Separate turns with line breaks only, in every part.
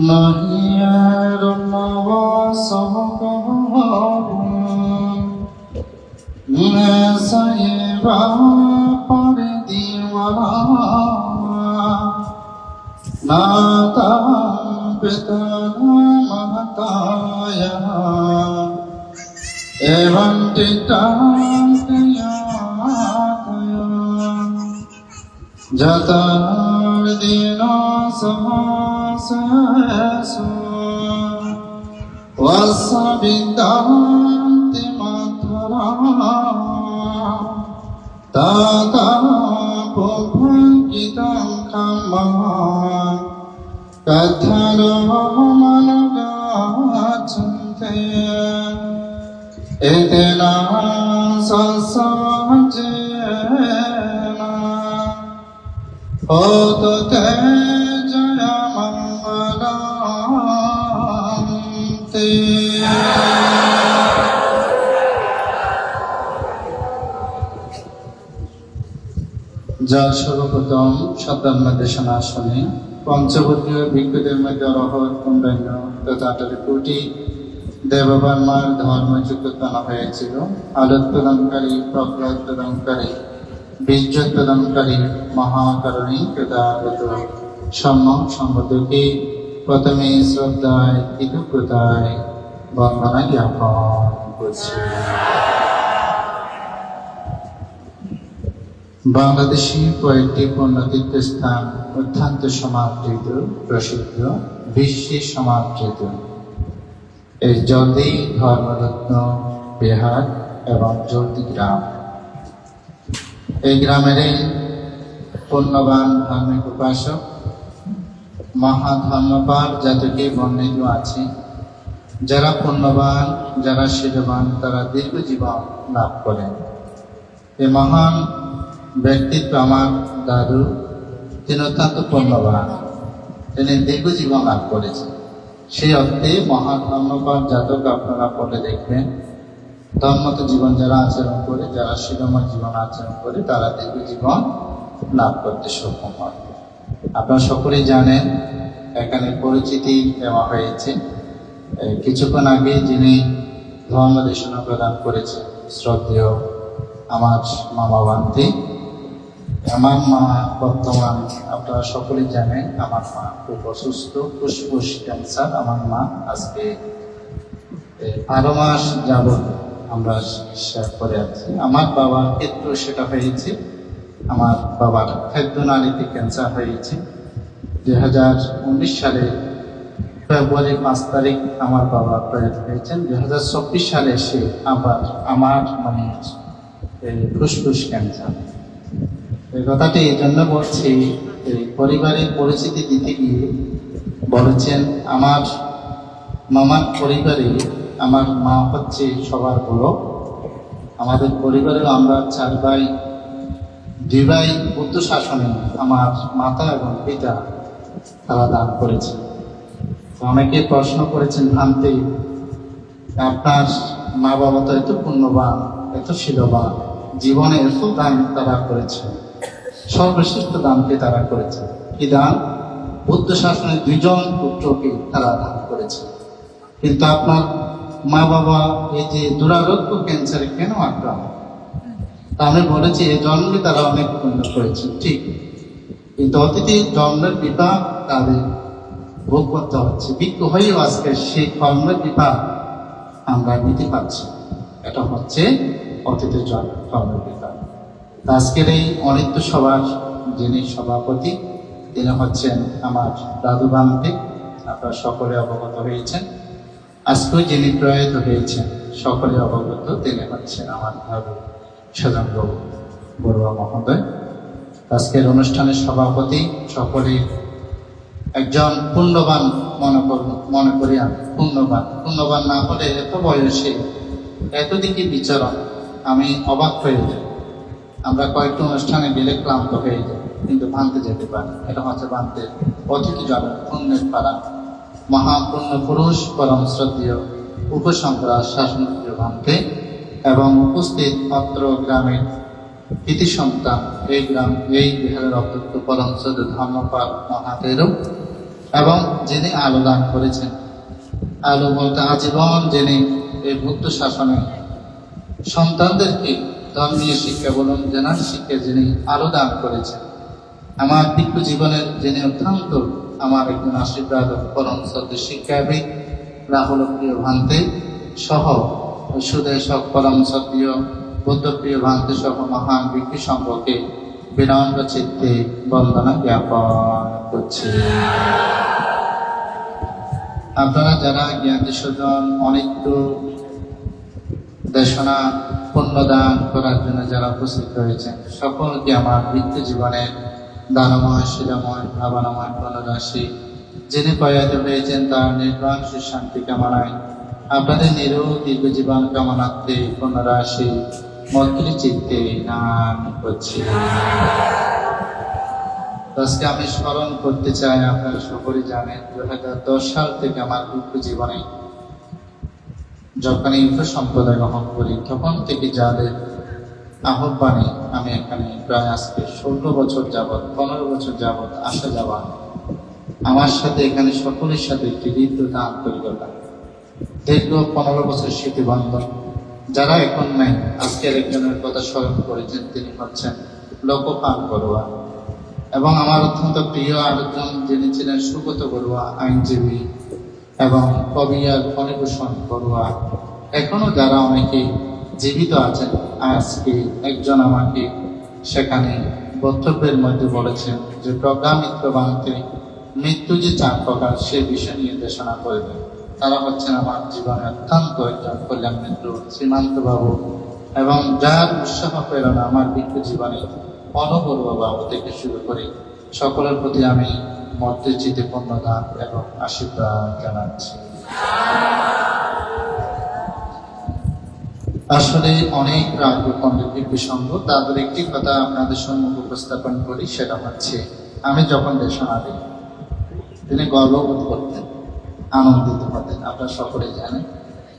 মাহিয়ার সাহেবা পরে দিওয়ানা নাতা পিতনা মহতায়া एवं 자다르디나사하세수
와사빈다티마타라 다다 보판기당카마 가타로마나가천테 에데나 যা সর্বপ্রথম নির্দেশনা আসনে পঞ্চবর্গীয় ভিক্ষুদের মধ্যে অরহত কুম্বান্য তথা আঠারো কোটি দেববর্মার ধর্মযুক্ত আনা হয়েছিল। আলোক প্রদানকারী প্রজ্ঞা প্রদানকারী বীর্য প্রদানকারী মহাকারণী কৃতাগত সম্যক সম্বন্ধকে প্রথমে শ্রদ্ধায় কৃতজ্ঞতায় বন্দনা জ্ঞাপন করছি। বাংলাদেশি কয়েকটি পুণ্যতীর্থ স্থান অত্যন্ত সমাদৃত, প্রসিদ্ধ, বিশ্বে সমাদৃত। এই জলদি ধর্মরত্ন, বিহার এবং জলদি গ্রাম। এই গ্রামের পুণ্যবান ধার্মিক উপাসক মহাধর্মপার জাতকে বর্ণিত আছে। যারা পুণ্যবান, যারা শিরবান তারা দীর্ঘ জীবন লাভ করেন। এই মহান ব্যক্তিত্ব আমার দাদু, তিনি অত্যন্ত পুণ্যবান। তিনি দীর্ঘ জীবন লাভ করেছেন। সেই অর্থে মহাধর্মপাল জাতক আপনারা পড়ে দেখবেন। ধর্মত জীবন যারা আচরণ করে, যারা শিরময় জীবন আচরণ করে, তারা দীর্ঘ জীবন লাভ করতে সক্ষম হয়। আপনারা সকলেই জানেন, এখানে পরিচিতি দেওয়া হয়েছে। কিছুক্ষণ আগে যিনি ধর্ম দেশনা প্রদান করেছেন, শ্রদ্ধেয় আমার মামা বান্তি আমার মা বর্তমান, আপনারা সকলেই জানেন, আমার মা খুব অসুস্থ, ফুসফুস ক্যান্সার, আমার মা আজকে বারো মাস যাবৎ আমরা চিকিৎসা করে আছি। আমার বাবার ক্ষেত্রেও সেটা হয়েছে। আমার বাবার খাদ্য খাদ্যনালীতে ক্যান্সার হয়েছে। দুই হাজার উনিশ সালে ফেব্রুয়ারি পাঁচ তারিখ আমার বাবা প্রয়াত হয়েছেন। দুই হাজার চব্বিশ সালে সে আবার আমার মানে ফুসফুস ক্যান্সার এই কথাটি এই জন্য বলছি, এই পরিবারের পরিচিতি দিতে গিয়ে বলেছেন, আমার মামার পরিবারে আমার মা হচ্ছে সবার বড়। আমাদের পরিবারেও আমরা চার ভাই, দুই ভাই বুদ্ধ শাসনে আমার মাতা এবং পিতা তারা দান করেছে। অনেকে প্রশ্ন করেছেন, ভান্তে, আপনার মা বাবা তো এত পুণ্যবান, এত শিলবান, জীবনে এত দান তারা করেছে, সর্বশ্রেষ্ঠ দানকে তারা করেছে। কি দান? বুদ্ধ শাসনের দুইজন পুত্রকে তারা দান করেছে। কিন্তু আপনার মা বাবা এই যে দুরারোগ্য ক্যান্সারে কেন আক্রান্ত? তা আমি বলেছি, এই জন্মে তারা অনেক পুণ্য করেছে, ঠিক। কিন্তু অতিথি জন্মের বিপাক তাদের ভোগ করতে হচ্ছে। বিজ্ঞ হয়েও আজকে সেই কর্মের বিপাক আমরা নিতে পারছি এটা হচ্ছে অতীতের জন্ম, কর্মের বিপাক আজকের এই অনিত্য সভার যিনি সভাপতি, তিনি হচ্ছেন আমার দাদু বান্তি আপনারা সকলে অবগত হয়েছেন আজকেও যিনি প্রয়াত হয়েছেন। সকলে অবগত, তিনি হচ্ছেন আমার দাদু সেজন্য বড়ুয়া মহোদয়। আজকের অনুষ্ঠানের সভাপতি সকলে একজন পুণ্যবান মনে মনে করি আমি পুণ্যবান। পুণ্যবান না হলে এত বয়সে এতদিকে বিচরণ আমি অবাক হয়ে যাই। আমরা কয়েকটি অনুষ্ঠানে গেলে ক্লান্ত হয়ে যাই, কিন্তু ভাঙতে যেতে পারি। এটা হচ্ছে ভাঙতে অতিথি জনের পুণ্যের পাড়া মহাপুণ্য পুরুষ, পরম শ্রদ্ধীয় উপসম্প্রাস শাসন ভাঙতে এবং উপস্থিত অত্র গ্রামের কৃতি সন্তান এই গ্রাম, এই বিহারের অত্যন্ত পরম শ্রদ্ধ ধর্মপাল মহাদেরও এবং যিনি আলো দান করেছেন। আলো বলতে আজীবন যিনি এই বুদ্ধ শাসনে সন্তানদেরকে ধর্মীয় শিক্ষা, বলুন জেনার শিক্ষা যিনি আলো দান করেছেন। আমার দিব্য জীবনের যিনি অত্যন্ত আমার একজন আশীর্বাদ পরম শ্রদ্ধ শিক্ষাবিদ রাহুল প্রিয় ভান্তে সহ সুদেশক পরম শ্রদ্ধীয় বুদ্ধপ্রিয় ভান্তে সহ মহান বিক্রি সম্পর্কে বিনম্র চিত্তে বন্দনা জ্ঞাপন করছি। আপনারা যারা জ্ঞাতি স্বজন অনেক দেশনা, পুণ্যদান করার জন্য যারা উপস্থিত হয়েছেন সকলকে আমার মৃত্যু জীবনে দানময় শিলাময় ভাবনাময় পুনরাশি যিনি প্রয়াত হয়েছেন তার নির্বাণ শান্তি কামনায়। আপনাদের নিরোগ দীর্ঘ জীবন কামনার্থে পুনরাশি মৈত্রী চিত্তে নাম করছি। আজকে আমি স্মরণ করতে চাই আপনারা সকলে জানেন দু হাজার দশ সাল থেকে আমার দুঃখ জীবনে যখন ইন্দ্র সম্প্রদায় গ্রহণ করি, তখন থেকে যাদের আহ্বানে আমি এখানে প্রায় আজকে ষোলো বছর যাবৎ, পনেরো বছর যাবৎ আসা যাওয়া আমার সাথে এখানে সকলের সাথে একটি হৃদ্যতা আন্তরিকতা দীর্ঘ পনেরো বছর স্মৃতি বান্ধব যারা এখন নাই আজকের একজনের কথা স্মরণ করেছেন, তিনি হচ্ছেন লোকপাল বড়ুয়া। এবং আমার অত্যন্ত প্রিয় আরেকজন, যিনি ছিলেন সুগত বড়ুয়া, আইনজীবী এবং কবিয়ার ফণিভূষণ বড়ুয়া। এখনও যারা অনেকে জীবিত আছেন। আজকে একজন আমাকে সেখানে বক্তব্যের মধ্যে বলেছেন যে, প্রজ্ঞা মিত্র বাংতে মৃত্যু যে চার প্রকার, সে বিষয় নির্দেশনা দেশনা করবেন। তারা হচ্ছেন আমার জীবনে অত্যন্ত একজন কল্যাণ মিত্র শ্রীমান্ত বাবু এবং যার উৎসাহ, প্রেরণা আমার মৃত্যু জীবনে অনবরব বাবু থেকে শুরু করে সকলের প্রতি আমি মর্যাদিতে পণ্যদান এবং আশীর্বাদ জানাচ্ছি। আসলে অনেক রাজ্য পণ্ডিত প্রসঙ্গ তাদের একটি কথা আপনাদের সম্মুখ উপস্থাপন করি, সেটা হচ্ছে, আমি যখন দেশনা দিই তিনি গর্ববোধ করতেন, আনন্দিত হতেন, আপনারা সকলে জানেন।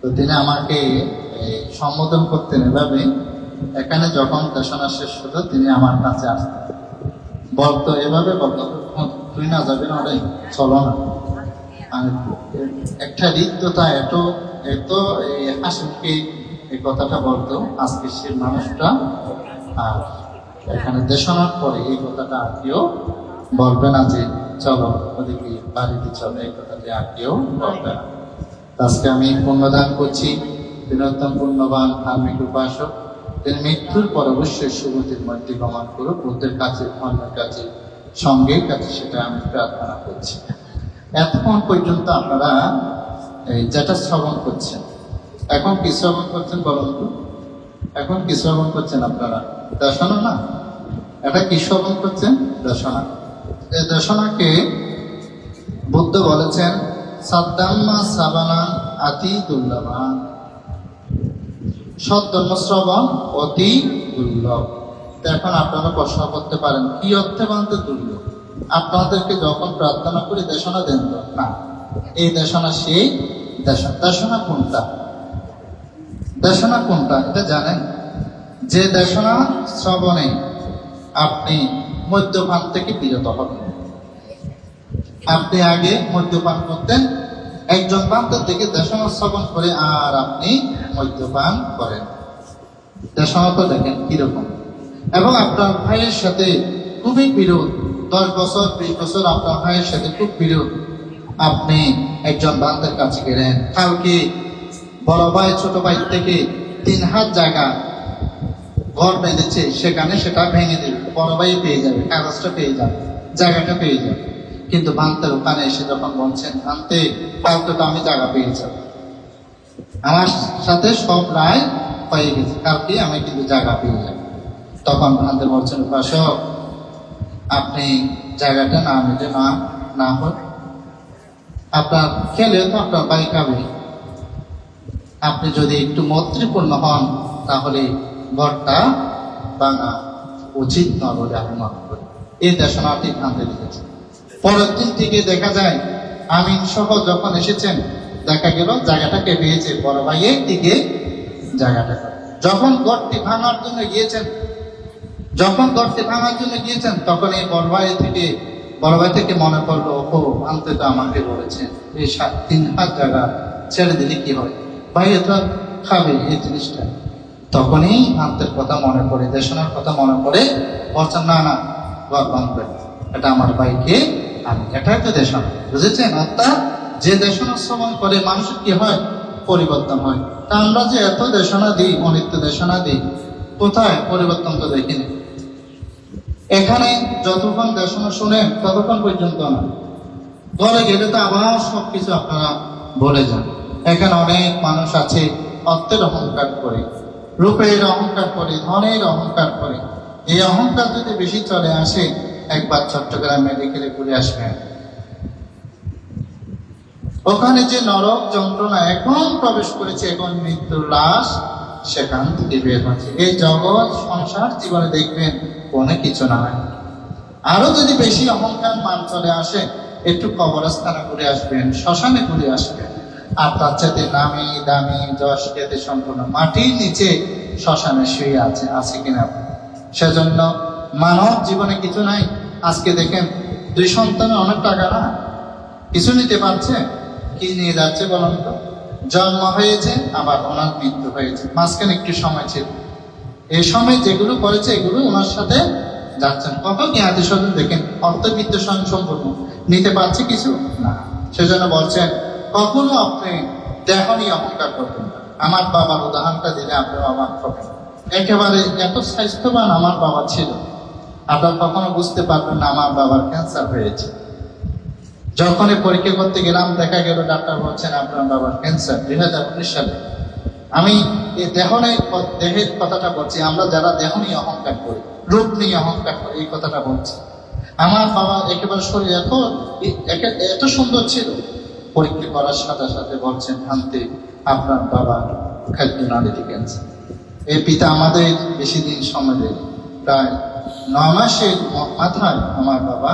তো তিনি আমাকে সম্বোধন করতেন এভাবে, এখানে যখন দেশনা শেষ হতো তিনি আমার কাছে আসতেন। বলতো এভাবে বলতো তুই না যাবি না রে, চলো না। আর একটা হৃদ্যতা এত এত এই হাসি মুখে এই কথাটা বলতো, আজকে সে মানুষটা আর এখানে দেশনার পরে এই কথাটা আর কেউ বলবে না যে, চলো ওদিকে বাড়িতে চলো, এই কথাটি আর কেউ বলবে না। আজকে আমি পুণ্যদান করছি, বিনোদন পুণ্যবান, ধার্মিক উপাসক। তিনি মৃত্যুর পর অবশ্যই সুগতির মধ্যে গমন করুক, বুদ্ধের কাছে, ধর্মের কাছে সঙ্গে কাছে সেটা আমি প্রার্থনা করছি। এতক্ষণ পর্যন্ত আপনারা এই যেটা শ্রবণ করছেন এখন কি শ্রবণ করছেন বলুন তো? এখন কি শ্রবণ করছেন আপনারা? দর্শনা না? এটা কি শ্রবণ করছেন? দর্শনা। এই দর্শনাকে বুদ্ধ বলেছেন, সাদ্দাম্মা সাবানা আতি দুর্লভান। সদ্ধর্ম শ্রবণ অতি দুর্লভ। এখন আপনারা প্রশ্ন করতে পারেন, কি অর্থে মানতে দুর্লভ? আপনাদেরকে যখন প্রার্থনা করি দেশনা দেন না। এই দেশনা সেই দেশনা দেশনা কোনটা? দেশনা কোনটা? এটা জানেন? যে দেশনা শ্রবণে আপনি মদ্যপান থেকে বিরত হবেন। আপনি আগে মদ্যপান করতেন একজন বান্ধব থেকে দেশনা শ্রবণ করে আর আপনি মদ্যপান করেন। দেশনা তো দেখেন কীরকম। এবং আপনার ভাইয়ের সাথে খুবই বিরোধ, দশ বছর, বিশ বছর আপনার ভাইয়ের সাথে খুব বিরোধ। আপনি একজন বান্ধবের কাছে গেলেন, কালকে বড় ভাই, ছোট ভাই থেকে তিন হাত জায়গা ঘর বেঁধেছে, সেখানে সেটা ভেঙে দেবে বড় ভাই পেয়ে যাবে, কাগজটা পেয়ে যাবে, জায়গাটা পেয়ে যাবে। কিন্তু ভান্তের ওখানে এসে যখন বলছেন ভান্তে কালকে তো আমি জায়গা পেয়ে যাব। আমার সাথে সব রায় হয়ে গেছে কালকে আমি কিন্তু জায়গা পেয়ে যাব। তখন ভান্তে বলছেন উপাসক আপনি জায়গাটা না নিলে না না হোক আপনার খেলে তো আপনার বাইক খাবে। আপনি যদি একটু মৈত্রীপূর্ণ হন, তাহলে ঘরটা ভাঙা উচিত নয় বলে আমি মনে করি। এই দেশনাটি ভাঙতে লিখেছে পরের দিন থেকে দেখা যায়, আমিন সহ যখন এসেছেন, দেখা গেল জায়গাটাকে পেয়েছে? বড় ভাইয়ের দিকে জায়গাটা। যখন গড়টি ভাঙার জন্য গিয়েছেন, যখন গড়টি ভাঙার জন্য গিয়েছেন, তখন এই বড় ভাই থেকে, বড় ভাই থেকে মনে পড়ল ও আনতে তো আমাকে বলেছেন। এই সাত, তিন হাত জায়গা ছেড়ে দিলে কি হয়? এটা খাবে এই জিনিসটা। তখনই আন্তের কথা মনে পড়ে, দেশনার কথা মনে পড়ে, বলছেন, না না, ঘর ভাঙবে এটা আমার ভাইকে আমি এটাই তো দেশনা। বুঝেছেন? অর্থাৎ যে দেশনার সময় করে, মানুষের কি হয়? পরিবর্তন হয়। তা আমরা যে এত দেশনা দিই, অনিত্য দেশনা দিই, কোথায় পরিবর্তন তো দেখিনি। এখানে যতক্ষণ দেশনা শুনেন ততক্ষণ পর্যন্ত না। ঘরে গেলে তো আবার সবকিছু আপনারা বলে যান। এখানে অনেক মানুষ আছে অর্থের অহংকার করে, রূপের অহংকার করে, ধনের অহংকার করে। এই অহংকার যদি বেশি চলে আসে, একবার চট্টগ্রাম মেডিকেলে ঘুরে আসবেন ওখানে যে নরক যন্ত্রণা এখন প্রবেশ করেছে, এখন মৃত্যুর লাশ সেখান থেকে বের হচ্ছে। এই জগৎ সংসার জীবনে দেখবেন কোনো কিছু নাই আরও যদি বেশি অহংকার মান চলে আসে, একটু কবরস্থানে ঘুরে আসবেন, শ্মশানে ঘুরে আসবেন। আর তার চাইতে নামি দামি যশ খ্যাতি সম্পূর্ণ মাটির নিচে শ্মশানে শুয়ে আছে আছে কিনা? সেজন্য মানব জীবনে কিছু নাই। আজকে দেখেন, দুই সন্তানের অনেক টাকা না? কিছু নিতে পারছে? কি নিয়ে যাচ্ছে বলুন তো? জন্ম হয়েছে, আবার ওনার মৃত্যু হয়েছে। মাঝখানে একটু সময় ছিল। এই সময় যেগুলো করেছে, এগুলো ওনার সাথে যাচ্ছেন। কত জ্ঞাতি স্বজন দেখেন, অর্থবিত্ত সম্পূর্ণ নিতে পারছে কিছু? না। সেজন্য বলছেন কখনো আপনি দেহ নিয়ে অহংকার করবেন আমার বাবার উদাহরণটা দিলে আপনি অবাক হবেন। একেবারে এত স্বাস্থ্যবান আমার বাবা ছিল। আপনার কখনো বুঝতে পারবেন না আমার বাবার ক্যান্সার হয়েছে। যখনই পরীক্ষা করতে গেলাম, দেখা গেল ডাক্তার বলছেন আপনার বাবার ক্যান্সার দুই হাজার উনিশ সালে। আমি এই ক- দেহের কথাটা বলছি, আমরা যারা দেহ নিয়ে অহংকার করি, রূপ নিয়ে অহংকার করি, এই কথাটা বলছি। আমার বাবা একেবারে শরীর এত এত সুন্দর ছিল। পরীক্ষা করার সাথে সাথে বলছেন ভান্তে আপনার বাবা খাদ্য নালীতে ক্যান্সার এই পিতা আমাদের বেশি দিন সময় দেয় প্রায় ন মাসের মাথায় আমার বাবা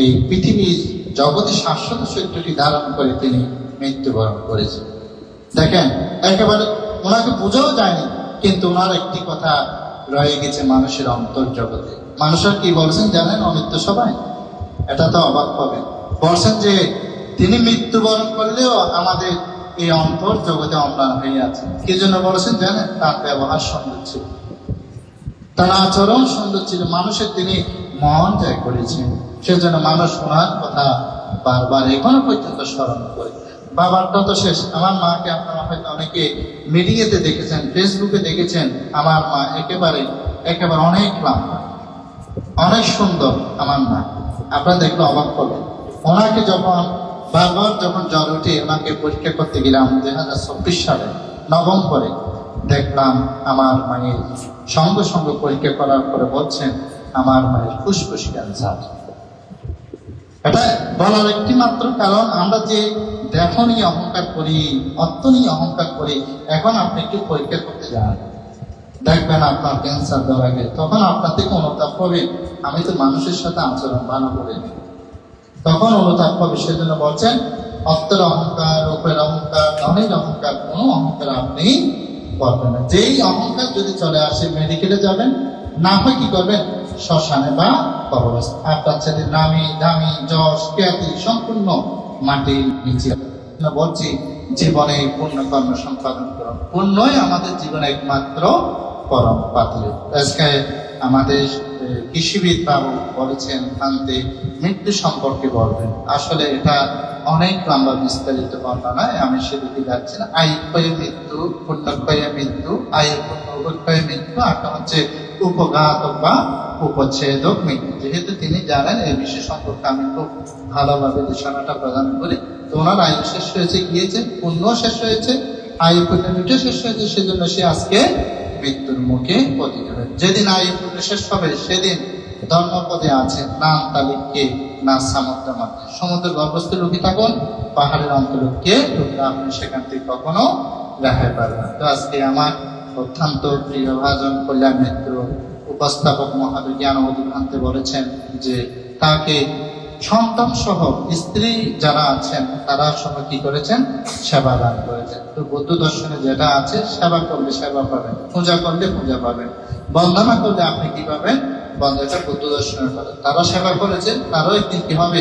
এই পৃথিবীর জগতে শাশ্বত সত্যটি ধারণ করে তিনি মৃত্যুবরণ করেছেন। দেখেন, একেবারে ওনাকে বোঝাও যায়নি, কিন্তু ওনার একটি কথা রয়ে গেছে মানুষের অন্তর জগতে মানুষের কি বলছেন জানেন অনিত্য সবাই এটা তো অবাক হবে বলছেন যে তিনি মৃত্যুবরণ করলেও আমাদের এই অন্তর জগতে অম্লান হয়ে আছে। কি জন্য বলেছেন জানেন? তার ব্যবহার সুন্দর ছিল। তার আচরণ সুন্দর ছিল। মানুষের তিনি মন জয় করেছেন। সেজন্য মানুষ ওনার কথা বারবার এখনও পর্যন্ত স্মরণ করে। বাবারটা তো শেষ। আমার মাকে আপনারা হয়তো অনেকে মিডিয়াতে দেখেছেন, ফেসবুকে দেখেছেন। আমার মা একেবারে একেবারে অনেক লম্বা অনেক সুন্দর আমার মা। আপনারা দেখলে অবাক করবেন। ওনাকে যখন বারবার যখন জ্বর উঠে ওনাকে পরীক্ষা করতে গেলাম দুই হাজার চব্বিশ সালে নভেম্বরে দেখলাম আমার মায়ের সঙ্গে সঙ্গে পরীক্ষা করার পরে বলছেন, আমার মায়ের ফুসফুস ক্যান্সার। এটা বলার একটি মাত্র কারণ, আমরা যে দেহ নিয়ে অহংকার করি নিয়ে অহংকার করি, এখন আপনি একটু পরীক্ষা করতে যান। দেখবেন আপনার ক্যান্সার ধরা গেছে। তখন আপনার থেকে অনুতাপ হবে। আমি তো মানুষের সাথে আচরণ ভালো করে নিই। তখন অনুতাপ হবে সেজন্য বলছেন অর্থের অহংকার রূপের অহংকার, ধনের অহংকার, কোনো অহংকার আপনি করবেন না। যেই অহংকার যদি চলে আসে, মেডিকেলে যাবেন, না হয় কি করবেন? শ্মশানে বা কবরস্থানে আপনার ছেলে নামি দামি যশ খ্যাতি সম্পূর্ণ মাটির নিচে। বলছি, জীবনে পূর্ণ কর্ম সম্পাদন করুন। পুণ্যই আমাদের জীবনে একমাত্র পরম পাত্রে। আজকে আমাদের কৃষিবিদ বাবু বলেছেন কান্তে মৃত্যু সম্পর্কে বলবেন। আসলে এটা অনেক লম্বা বিস্তারিত বর্ণনায় আমি সেদিকে যাচ্ছি না। আয় ক্ষয়ে মৃত্যু, পুণ্য মৃত্যু আয়ের পুণ্য মৃত্যু একটা হচ্ছে উপঘাতক বা উপচ্ছেদক মৃত্যু। যেহেতু তিনি জানেন এই বিষয় সম্পর্কে আমি খুব ভালোভাবে দিশানাটা প্রদান করি, তো ওনার আয়ু শেষ হয়েছে, গিয়েছে পুণ্য শেষ হয়েছে, আয়ু পুণ্যটা শেষ হয়েছে, সেজন্য সে আজকে মৃত্যুর মুখে পতিত হবে যেদিন আয়ু শেষ হবে, সেদিন ধর্মপদে আছে না তালিককে, না সামুদ্র মাত্র সমুদ্রের গর্ভস্থ লুকি থাকুন, পাহাড়ের অন্তরকে আপনি সেখান থেকে কখনো রেহাই পাবেন না। তো আজকে আমার অত্যন্ত প্রিয় ভাজন কল্যাণ মিত্র, উপস্থাপক মহাবিজ্ঞান অধিকান্তে বলেছেন যে তাকে সন্তান সহ স্ত্রী যারা আছেন, তারা সহ কি করেছেন? সেবা দান করেছেন। তো বৌদ্ধ দর্শনে যেটা আছে, সেবা করলে সেবা পাবেন, পূজা করলে পূজা পাবেন, বন্দনা করলে আপনি কি পাবেন? বন্ধাটা বৌদ্ধ দর্শনের কথা। তারা সেবা করেছেন তারাও একদিন কি হবে?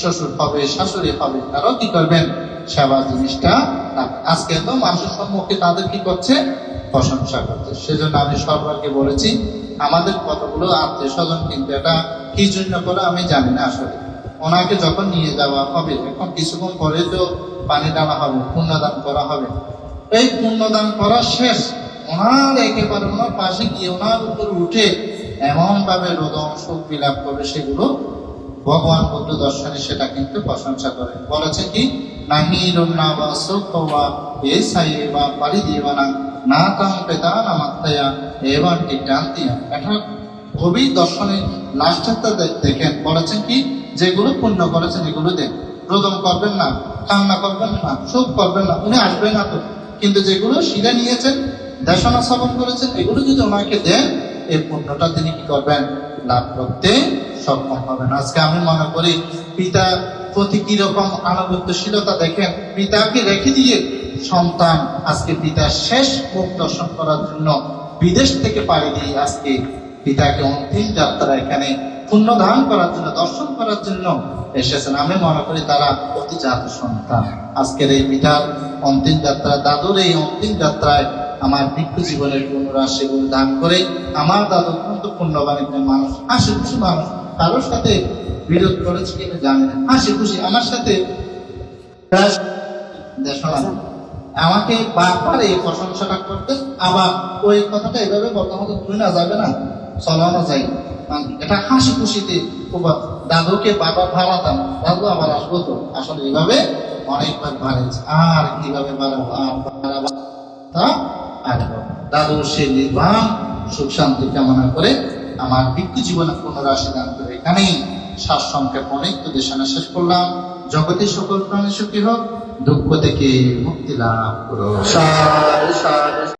শ্বশুর হবে, শাশুড়ি হবে, তারাও কি করবেন? সেবা জিনিসটা। আজকে তো মানুষের সম্মুখে তাদের কি করছে? প্রশংসা করছে। সেজন্য আমি সরকারকে বলেছি, আমাদের কতগুলো আত্মীয় স্বজন কিন্তু এটা কি জন্য করে আমি জানি না আসলে। ওনাকে যখন নিয়ে যাওয়া হবে, এখন কিছুক্ষণ পরে তো পানি ডালা হবে, পুণ্যদান করা হবে। এই পুণ্যদান করা শেষ। ওনার একেবারে ওনার পাশে গিয়ে ওনার উপর উঠে এমন ভাবে রোদন সুখ বিলাপ করবে সেগুলো ভগবান বুদ্ধ দর্শনে সেটা কিন্তু প্রশংসা করেন। বলেছে কি, নাহি রুন্না বা সুখ বা এ সাই বা পারি দিবানা না তাম পেতা না মাত্তায়া এবার টিকান্তিয়া এটা কবি দর্শনে লাস্টটা দেখেন, বলেছেন কি যেগুলো পুণ্য করেছেন, এগুলো দেন। রোদন করবেন না, কান্না করবেন না সুখ করবেন না, উনি আসবেন না তো। কিন্তু যেগুলো শিলে নিয়েছেন, দেশনা স্থাপন করেছেন, এগুলো যদি ওনাকে দেন এই পুণ্যটা তিনি কি করবেন? লাভ করতে সক্ষম হবেন। আজকে আমি মনে করি পিতা প্রতি কীরকম আনুগত্যশীলতা দেখেন, পিতাকে রেখে দিয়ে সন্তান আজকে পিতার শেষ মুখ দর্শন করার জন্য বিদেশ থেকে পাড়ি দিয়ে আজকে পিতাকে অন্তিম যাত্রা এখানে পুণ্যদান করার জন্য, দর্শন করার জন্য এসেছেন। আমি মনে করি তারা অতি জাত সন্তান। আজকের এই পিতার অন্তিম যাত্রা দাদুর এই অন্তিম যাত্রায় আমার ভিক্ষু জীবনের পুনরায় সেগুলো দান করে আমার দাদু অত্যন্ত পুণ্যবান একজন মানুষ, হাসি খুশি মানুষ, কারোর সাথে বিরোধ করেছে কিনা জানি না। হাসি খুশি, আমার সাথে আমাকে বারবার এই প্রশংসাটা করতে আবার ওই কথাটা এভাবে বর্তমানে তুলে না যাবে না। চলানো যায় এটা হাসি খুশিতে দাদুকে বারবার ভাড়াতাম দাদু আবার আসব তো। আসলে এইভাবে অনেকবার বাড়েছে আর কীভাবে বাড়াবো আর বাড়াবো তা আসব দাদু সে নির্বাণ, সুখ শান্তি কামনা করে আমার ভিক্ষু জীবনে পুনরাশি দান করে এখানেই শ্বাস সংক্ষেপ অনেক দেশানা শেষ করলাম। জগতে সকল প্রাণী সুখী হোক, দুঃখ থেকে মুক্তি লাভ করো।